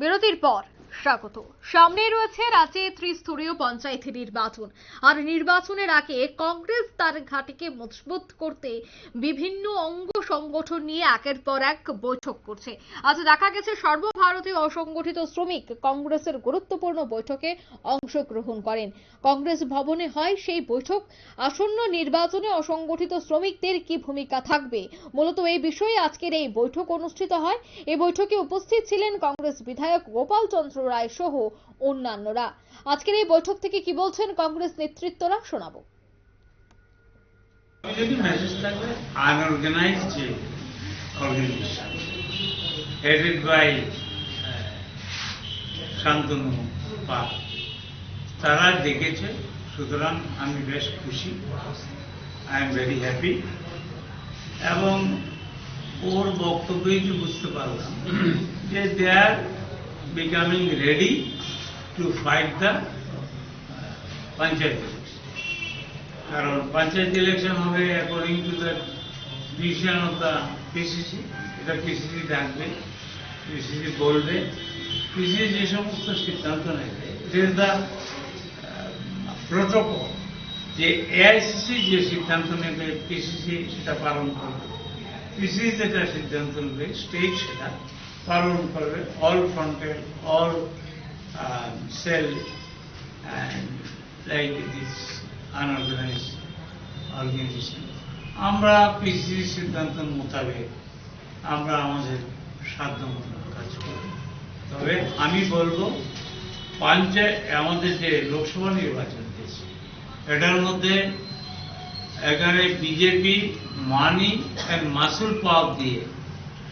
বিরতির পর। স্বাগত। সামনে রয়েছে রাজ্যে ত্রিস্তরীয় পঞ্চায়েত নির্বাচন। আর নির্বাচনের আগে কংগ্রেস তার ঘাটিকে মজবুত করতে বিভিন্ন অঙ্গ সংগঠন নিয়ে একের পর এক বৈঠক করছে। আজ দেখা গেছে সর্বভারতীয় অসংগঠিত শ্রমিক কংগ্রেসের গুরুত্বপূর্ণ বৈঠকে অংশগ্রহণ করেন। কংগ্রেস ভবনে হয় সেই বৈঠক। আসন্ন নির্বাচনে অসংগঠিত শ্রমিকদের কি ভূমিকা থাকবে? মূলত এই বিষয়ে আজকের এই বৈঠক অনুষ্ঠিত হয়। এই বৈঠকে উপস্থিত ছিলেন কংগ্রেস বিধায়ক গোপাল চন্দ্র রায় সহ অন্যান্যরা। আজকের এই বৈঠক থেকে কি বলছেন কংগ্রেস নেতৃত্বরা? শোনাবো। পাল। তারা দেখেছে, সুতরাং আমি বেশ খুশি। আই এম ভেরি হ্যাপি এবং ওর বক্তব্যই যে বুঝতে পারলাম, যে they becoming ready to fight the panchayat election. কারণ পঞ্চায়েত ইলেকশন হবে according to the decision of the PCC এটা পিসিসি ডাকবে পিসিসি বলবে পিসিসি যে সমস্ত সিদ্ধান্ত নেবে ইট ইজ দ্য প্রোটোকল যে এআইসিসি যে সিদ্ধান্ত নেবে পিসিসি সেটা পালন করবে। পিসিসি যেটা সিদ্ধান্ত নেবে স্টেট সেটা পালন করবে all frontal all cell like this unorganized organization. আমরা পিসিসি সিদ্ধান্ত মোতাবেক আমরা আমাদের সাধ্য মতো কাজ করব তবে আমি বলব, পঞ্চায়েত, আমাদের যে লোকসভা নির্বাচন দিয়েছে এটার মধ্যে এখানে বিজেপি, মানি অ্যান্ড মাসুল পাওয়ার দিয়ে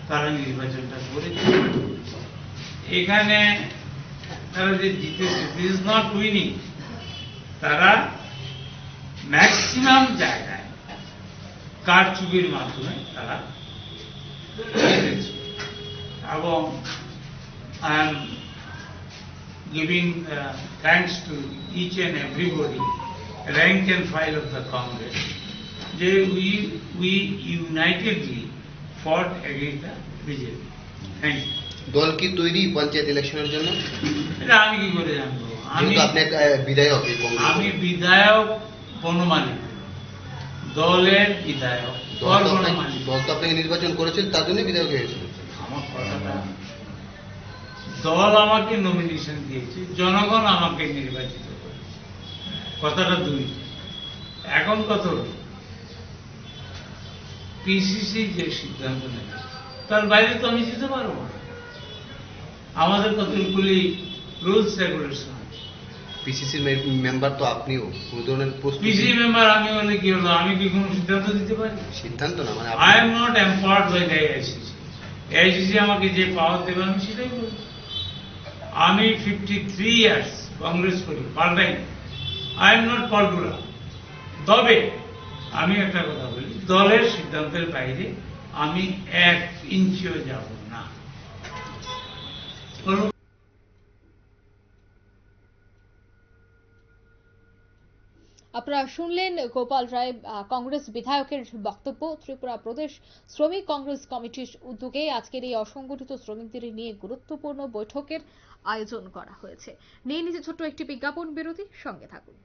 তারা নির্বাচনটা করেছে। এখানে তারা যে জিতেছে দিস নট উইনিং তারা ম্যাক্সিমাম জায়গায় কারচুপির মাধ্যমে তারা এবং I am giving thanks to each and everybody rank and file of the Congress যে we we unitedly fought against the BJP thank you দল কি তৈরি পঞ্চায়েত ইলেকশনের জন্য? এটা আমি কি করে জানব? আমি আপনি বিধায়ক আমি বিধায়ক বনমালী দলের বিধায়ক দল তো আপনাকে- নির্বাচন করেছেন তার জন্য বিধায়ক হয়েছিল। আমার কথাটা দল আমাকে নমিনেশন দিয়েছে জনগণ আমাকে নির্বাচিত করেছে। কথাটা দুই। এখন কত পিসিসি যে সিদ্ধান্ত নেবে। তার বাইরে তো আমি যেতে পারব না। আমাদের কতগুলি রুলস রেগুলেশন। পিসিসির মেম্বার তো আপনিও কোন ধরনের প্রস্তুতি পিসি মেম্বার আমি হলে কি হলো? আমি কি কোনো সিদ্ধান্ত দিতে পারি? সিদ্ধান্ত না মানে I am not empowered by the আমাকে যে পাওয়ার দেবে আমি সেটাই আমি ফিফটি থ্রি ইয়ার্স কংগ্রেস করি পাল্টাই আই এম নট পল্টুরা তবে আমি একটা কথা বলি। দলের সিদ্ধান্তের বাইরে আমি এক ইঞ্চিও যাব না। আপনারা শুনলেন গোপাল রায় কংগ্রেস বিধায়কের বক্তব্য, ত্রিপুরা প্রদেশ শ্রমিক কংগ্রেস কমিটির উদ্যোগে আজকের এই অসংগঠিত শ্রমিকদের নিয়ে গুরুত্বপূর্ণ বৈঠকের আয়োজন করা হয়েছে। নিয়ে নিচে ছোট্ট একটি বিজ্ঞাপন বিরতি, সঙ্গে থাকুন।